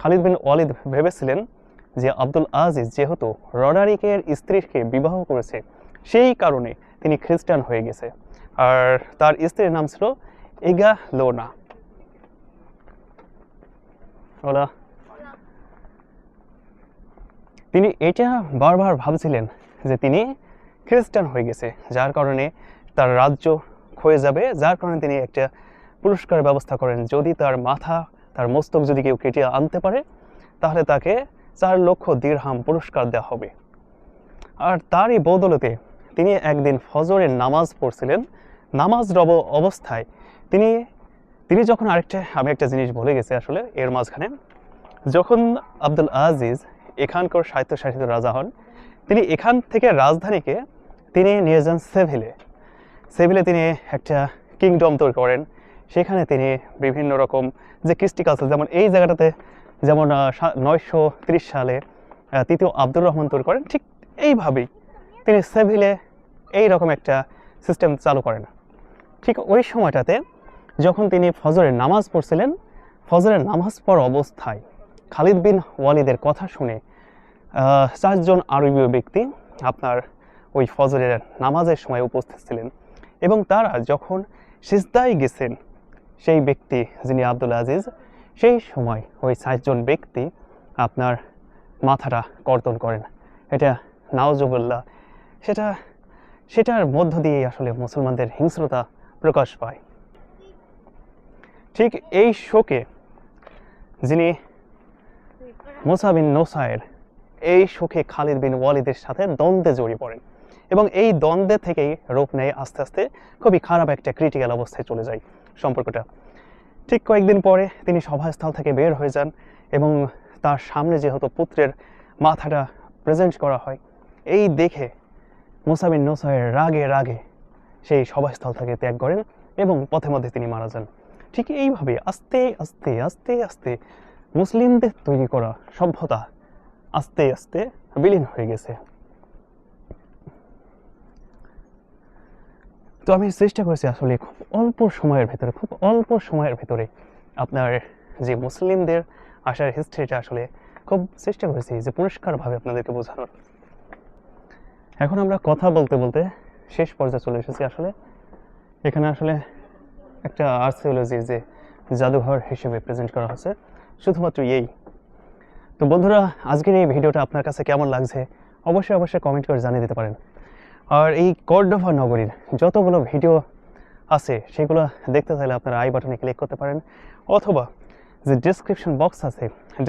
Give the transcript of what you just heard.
খালিদ বিন ওয়ালিদ ভেবেছিলেন যে আব্দুল আজিজ যেহেতু রডারিকের স্ত্রীকে বিবাহ করেছে, সেই কারণে তিনি খ্রিস্টান হয়ে গেছে। আর তার স্ত্রীর নাম ছিল এগা লোনা তিনি এটা বারবার ভাবছিলেন যে তিনি খ্রিস্টান হয়ে গেছে, যার কারণে তার রাজ্য ক্ষয়ে যাবে, যার কারণে তিনি একটা পুরস্কার ব্যবস্থা করেন। যদি তার মাথা তার মস্তক যদি কেউ কেটে আনতে পারে, তাহলে তাকে চার লক্ষ দীর্হাম পুরস্কার দেওয়া হবে। আর তারই বদলতে তিনি একদিন ফজরের নামাজ পড়ছিলেন। নামাজ রব অবস্থায় তিনি তিনি যখন আরেকটা, আমি একটা জিনিস ভুলে গেছি আসলে এর মাঝখানে। যখন আব্দুল আজিজ এখানকার স্বায়ত্তশাসিত রাজা হন, তিনি এখান থেকে রাজধানীকে তিনি নিয়ে যান সেভিলে। সেভিলে তিনি একটা কিংডম তৈরি করেন। সেখানে তিনি বিভিন্ন রকম যে কৃষ্টি কালচার, যেমন এই জায়গাটাতে যেমন নয়শো ত্রিশ সালে তৃতীয় আব্দুর রহমান তৈরি করেন, ঠিক এইভাবেই তিনি সেভিলে এই রকম একটা সিস্টেম চালু করেন। ঠিক ওই সময়টাতে যখন তিনি ফজরের নামাজ পড়ছিলেন, ফজরের নামাজ পড়া অবস্থায় খালিদ বিন ওয়ালিদের কথা শুনে চারজন আরবীয় ব্যক্তি আপনার ওই ফজরের নামাজের সময় উপস্থিত ছিলেন এবং তারা যখন সিজদায় গেছেন সেই ব্যক্তি যিনি আব্দুল আজিজ, সেই সময় ওই চারজন ব্যক্তি আপনার মাথাটা কর্তন করেন। এটা নাওজুবুল্লাহ। সেটা, সেটার মধ্য দিয়ে আসলে মুসলমানদের হিংস্রতা প্রকাশ পায়। ঠিক এই শোকে যিনি মোসা বিন নোসায়ের এই শোকে খালিদ বিন ওয়ালিদের সাথে দ্বন্দ্বে জড়িয়ে পড়েন এবং এই দ্বন্দ্বে থেকেই রূপ নেয় আস্তে আস্তে খুবই খারাপ একটা ক্রিটিক্যাল অবস্থায় চলে যায়। সম্পর্কটা। ঠিক কয়েকদিন পরে তিনি সভাস্থল থেকে বের হয়ে যান এবং তার সামনে যেহেতু পুত্রের মাথাটা প্রেজেন্ট করা হয়, এই দেখে মুসাবিন নোসায়ের রাগে রাগে সেই সভাস্থল থেকে ত্যাগ করেন এবং পথে মধ্যে তিনি মারা যান। ঠিক এইভাবে আস্তে আস্তে আস্তে আস্তে মুসলিমদের তৈরি করা সভ্যতা আস্তে আস্তে বিলীন হয়ে গেছে। তো আমি চেষ্টা করেছি আসলে খুব অল্প সময়ের ভেতরে, খুব অল্প সময়ের ভেতরে আপনার যে মুসলিমদের আসার হিস্ট্রিটা আসলে খুব চেষ্টা করেছি যে পরিষ্কারভাবে আপনাদেরকে বোঝানোর। এখন আমরা কথা বলতে বলতে শেষ পর্যায়ে চলে এসেছি আসলে। এখানে আসলে একটা আর্থিওলজির যে জাদুঘর হিসেবে প্রেজেন্ট করা হচ্ছে শুধুমাত্র এই। তো বন্ধুরা, আজকের এই ভিডিওটা আপনার কাছে কেমন লাগছে? অবশ্যই অবশ্যই কমেন্ট করে জানিয়ে দিতে পারেন। আর এই কর্ডোভা নগরীর যতগুলো ভিডিও আছে, সেগুলো দেখতে চাইলে আপনারা আই বাটনে ক্লিক করতে পারেন, অথবা যে ডিসক্রিপশন বক্স আছে